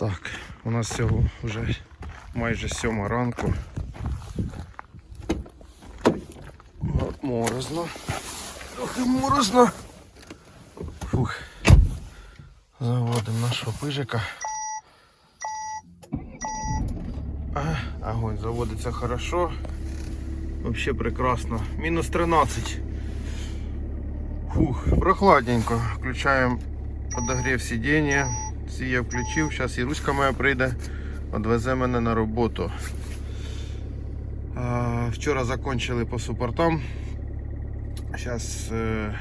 Так, у нас всього вже майже сьома ранку. Мо- Морозно. Трохи морозно. Фух. Заводимо нашого пижика. А, огонь заводиться хорошо. Вообще прекрасно. Мінус 13. Фух, прохладненько. Включаємо подогрів сидіння. Всі я включив. Зараз і Руська моя прийде, відвезе мене на роботу. Вчора закончили по супортам. Зараз е,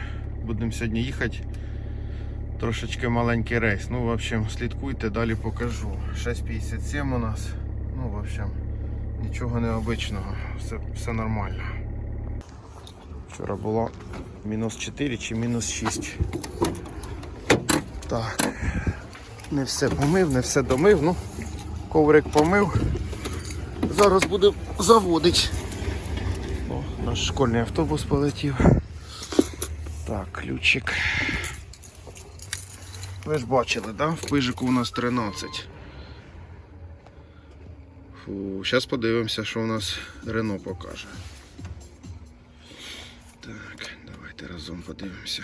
будемо сьогодні їхати. Трошечки маленький рейс. Ну, в общем, слідкуйте, далі покажу. 6.57 у нас. Ну, в общем, нічого необичного. Все, все нормально. Вчора було мінус 4 чи мінус 6. Так. Не все помив, не все домив. Ну, коврик помив. Зараз буду заводити. О, наш школьний автобус полетів. Так, ключик. Ви ж бачили, да? В пижику у нас 13. Фу, зараз подивимося, що у нас Рено покаже. Так, давайте разом подивимося.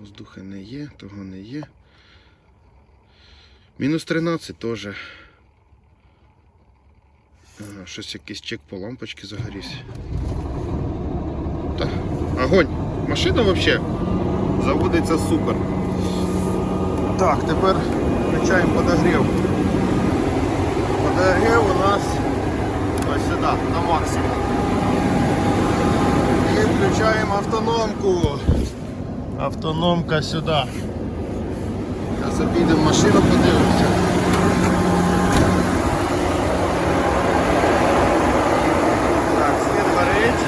Воздуха не є, того не є. Мінус 13 теж. Щось якийсь чек по лампочці загорівся. Та, огонь! Машина взагалі заводиться супер. Так, тепер включаємо подогрів. Подогрів у нас ось сюди, на максимум. І включаємо автономку. Автономка сюди. Зараз обійдемо машину, подивимося. Так, світ горить.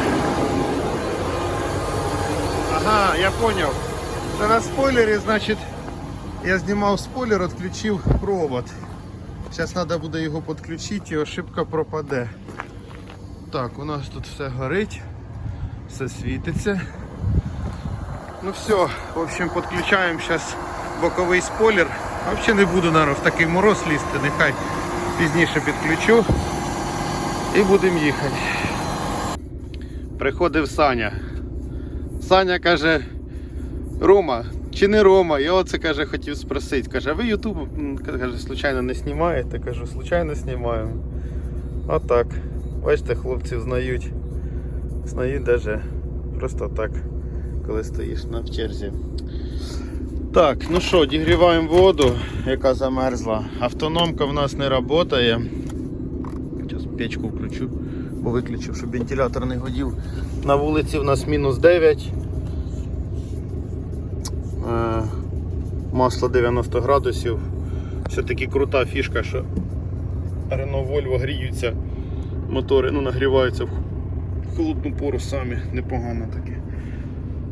Ага, я понял. Це на спойлері, значить, я знімав спойлер, відключив провод. Зараз треба буде його підключити і ошибка пропаде. Так, у нас тут все горить, все світиться. Ну все, в общем, підключаємо зараз боковий спойлер. Взагалі не буду наверное, в такий мороз лізти, нехай пізніше підключу і будемо їхати. Приходив Саня. Саня каже, Рома, чи не Рома? Я оце каже, хотів спросити. Каже, а ви Ютуб случайно не знімаєте? Кажу, случайно знімаємо. Отак. Бачите, хлопців знають. Знають навіть просто так, коли стоїш на черзі. Так, ну що, дігріваємо воду, яка замерзла. Автономка в нас не працює. Зараз печку включу, бо виключив, щоб вентилятор не годів. На вулиці в нас мінус 9. Е, Масло 90 градусів. Все-таки крута фішка, що Renault Volvo гріються, мотори ну, нагріваються в холодну пору самі, непогано таке.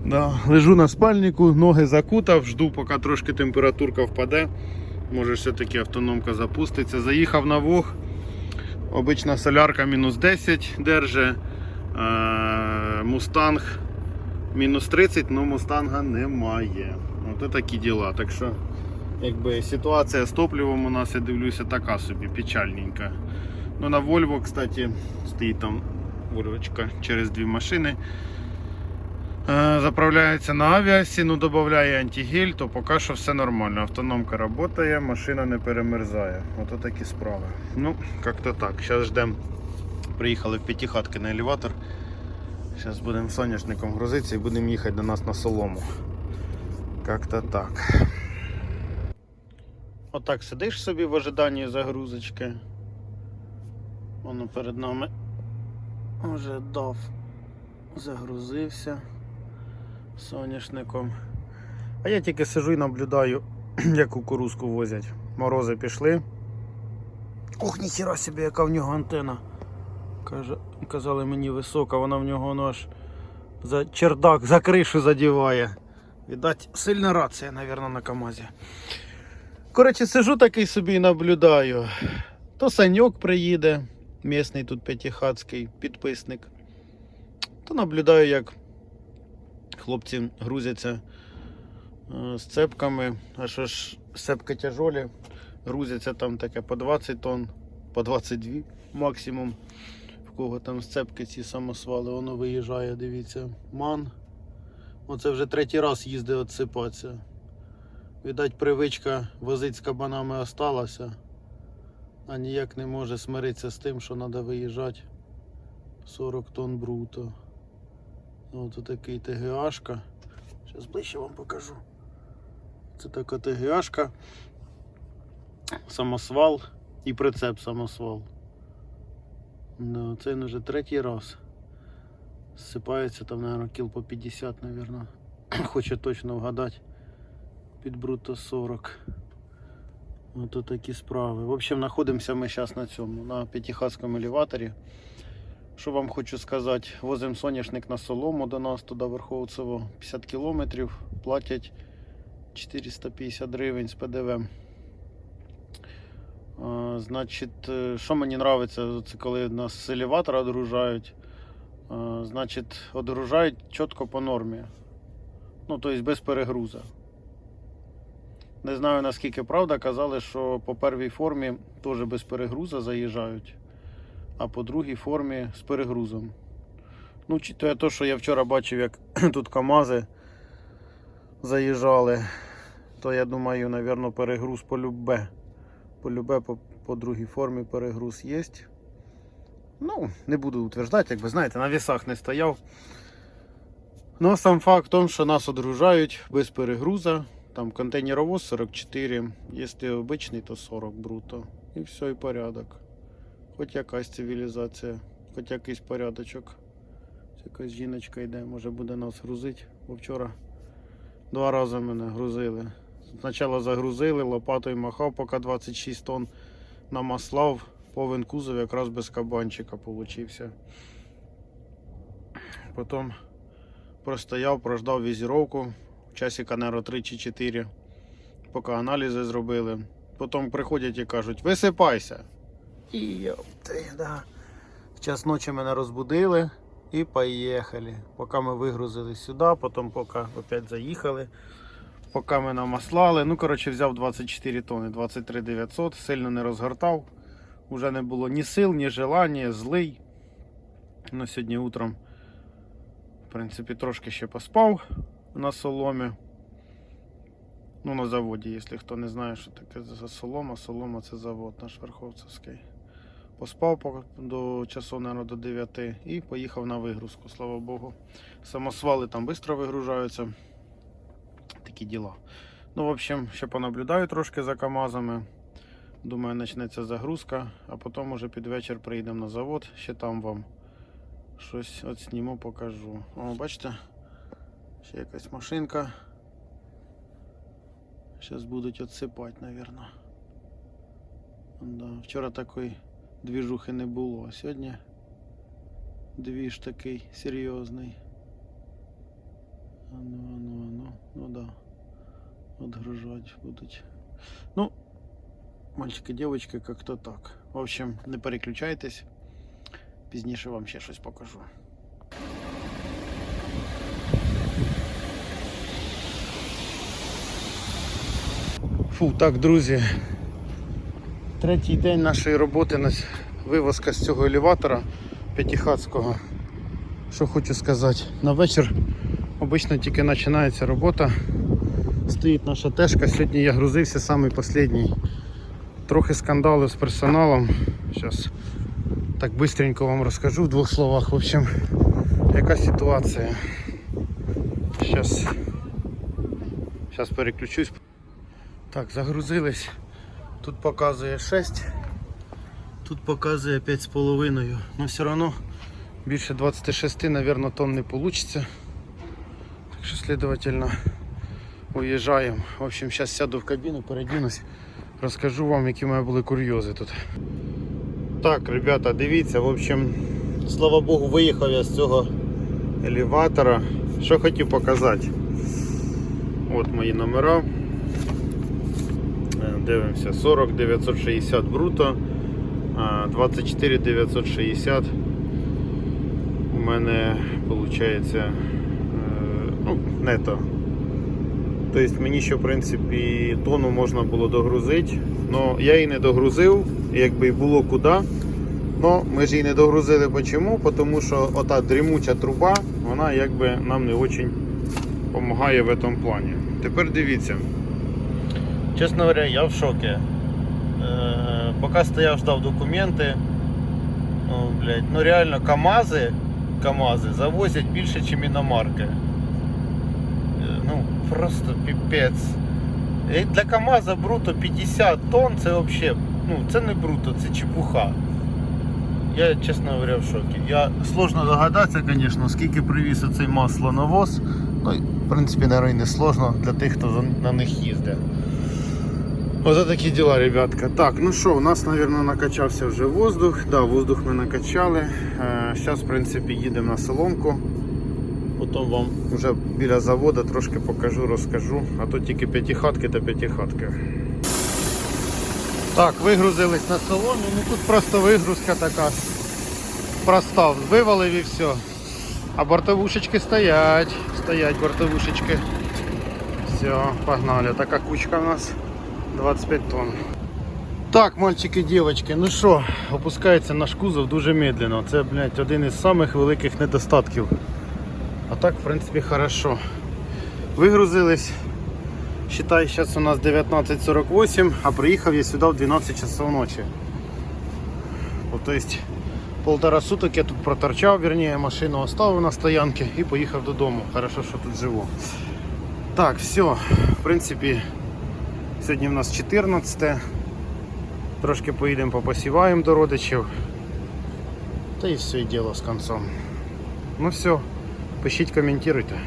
Да. Лежу на спальнику, ноги закутав, жду, поки трошки температурка впаде. Може все-таки автономка запуститься. Заїхав на вог. Обична солярка мінус 10 держить. Мустанг мінус 30, але мустанга немає. От такі діла. Так що якби ситуація з топливом у нас, я дивлюся, така собі печальненька. Ну на Volvo, кстати, стоїть там вольвочка через дві машини. Е, Заправляється на авіасі, ну додає антигель, то поки що все нормально. Автономка працює, машина не перемерзає. Ото такі справи. Ну, як-то так. Зараз ждемо. Приїхали в п'ятихатки на елеватор. Зараз будемо соняшником грузитися і будемо їхати до нас на солому. Как-то так. Отак сидиш собі в ожиданні загрузочки. Воно перед нами вже дав, загрузився соняшником. А я тільки сижу і наблюдаю, як кукурузку возять. Морози пішли. Ох, ніхіра собі, яка в нього антена. Каже, казали мені висока, вона в нього воно аж за чердак, за кришу задіває. Відать, сильна рація, мабуть, на КАМАЗі. Коротше, сижу такий собі і наблюдаю. То Саньок приїде, місний тут п'ятихатський підписник. То наблюдаю, як хлопці грузяться е, з цепками. А що ж цепки тяжолі. грузяться там таке по 20 тонн, по 22 максимум. В кого там сцепки ці самосвали, воно виїжджає, дивіться. Ман. Оце вже третій раз їздить отсипатися. Видать, привичка возить з кабанами осталася, а ніяк не може смиритися з тим, що треба виїжджати 40 тонн бруто. Ось такий ТГАшка. Зараз ближче вам покажу. Це така ТГАшка, самосвал і прицеп самосвал. Да, це він вже третій раз. Зсипається там, мабуть, кіл по 50, мабуть. Хоче точно вгадати. Під бруто 40. Ото такі справи. В общем, знаходимося ми зараз на цьому, на п'ятихатському елеваторі. Що вам хочу сказати, возимо соняшник на солому до нас туди Верховцево 50 кілометрів, платять 450 гривень з ПДВ. А, Значить, е, що мені подобається, це коли нас з елеватора одгружають. А, Значить, одгружають чітко по нормі. Ну, тобто без перегруза. Не знаю наскільки правда, казали, що по первій формі теж без перегруза заїжджають, а по другій формі з перегрузом. Ну, чи то те, що я вчора бачив, як тут КАМАЗи заїжджали, то я думаю, напевно, перегруз по любе. По любе по, по другій формі перегруз є. Ну, не буду утверждати, як ви знаєте, на вісах не стояв. Ну, сам факт в тому, що нас одгружають без перегруза. Там контейнеровоз 44, якщо обичний, то 40 бруто. І все, і порядок. Хоч якась цивілізація, хоч якийсь порядочок. Якась жіночка йде, може буде нас грузити. Бо вчора два рази мене грузили. Спочатку загрузили, лопатою махав, поки 26 тонн намаслав, повен кузов якраз без кабанчика получився. Потім простояв, прождав візіровку, часика, наверное, 3 чи 4, поки аналізи зробили. Потім приходять і кажуть, висипайся. І йопти, да. В час ночі мене розбудили і поїхали. Поки ми вигрузили сюди, потім поки опять заїхали. Поки ми намаслали. Ну, коротше, взяв 24 тони, 23 900, сильно не розгортав. Уже не було ні сил, ні желання, злий. Ну, сьогодні утром, в принципі, трошки ще поспав на соломі. Ну, на заводі, якщо хто не знає, що таке за солома. Солома це завод наш Верховцевський. Поспав до часу, наверное, до 9 і поїхав на вигрузку, слава Богу. Самосвали там швидко вигружаються. Такі діла. Ну, в общем, ще понаблюдаю трошки за КАМАЗами. Думаю, почнеться загрузка, а потім уже під вечір приїдемо на завод, ще там вам щось от сніму, покажу. О, бачите? Ще якась машинка. Зараз будуть відсипати, мабуть. Да. Вчора такої двіжухи не було, а сьогодні двіж такий серйозний. Ану, ану, ану. Ну да. Отгружать будуть. Ну, мальчики, девочки, как-то так. В общем, не переключайтесь. Пізніше вам ще щось покажу. Фу, так, друзі. Третій день нашої роботи на вивозка з цього елеватора п'ятихатського. Що хочу сказати, на вечір обично тільки починається робота. Стоїть наша тежка. Сьогодні я грузився самий останній. Трохи скандалів з персоналом. Зараз так швидко вам розкажу в двох словах. В общем, яка ситуація. Зараз переключусь. Так, загрузились. Тут показує 6, тут показує 5,5. Ну все одно більше 26, мабуть, тонн не вийде. Так що, следовательно, уїжджаємо. В общем, зараз сяду в кабіну, передінусь, розкажу вам, які в мене були курйози тут. Так, ребята, дивіться, в общем, слава Богу, виїхав я з цього елеватора. Що хотів показати? От мої номера. Е, Дивимося, 40 960 бруто, 24 960 у мене виходить ну, нето. Тобто мені ще в принципі тону можна було догрузити. але я її не догрузив, якби і було куди. Ну, ми ж її не догрузили. Чому? Тому що ота дрімуча труба, вона якби нам не дуже допомагає в цьому плані. Тепер дивіться. Чесно говоря, я в шокі. Е, поки стояв, ждав документи. Ну, блядь, ну реально КАМАЗи, КАМАЗи завозять більше, ніж іномарки. Е, Ну, просто піпець. І Для КАМАЗа бруто 50 тонн це взагалі, ну це не бруто, це чепуха. Я, чесно говоря, в шокі. Я сложно догадатися, звісно, скільки привіз оцей маслонавоз. Ну, в принципі, наверное, не сложно для тих, хто на них їздить. Ось такі діла, ребятка. Так, ну що, у нас, мабуть, накачався вже воздух. Да, воздух ми накачали. Зараз, в принципі, їдемо на соломку. Потім вам вже біля заводу трошки покажу, розкажу. А то тільки п'ятихатки та п'ятихатки. Так, вигрузились на соломі. Ну тут просто вигрузка така. Простав, вивалив і все. А бортовушечки стоять. Стоять бортовушечки. Все, погнали. Така кучка у нас 25 тонн. Так, мальчики, дівчатки, ну що, опускається наш кузов дуже медленно. Це, блядь, один із самих великих недостатків. А так, в принципі, хорошо. Вигрузились. Считай, зараз у нас 19.48, а приїхав я сюди в 12 часов ночі. Тобто полтора суток я тут проторчав, верніше, машину оставив на стоянці і поїхав додому. Хорошо, що тут живу. Так, все, в принципі, сьогодні в нас 14. Трошки поїдемо попосіваємо до родичів. Та і все і діло з концом. Ну все, пишіть, коментуйте.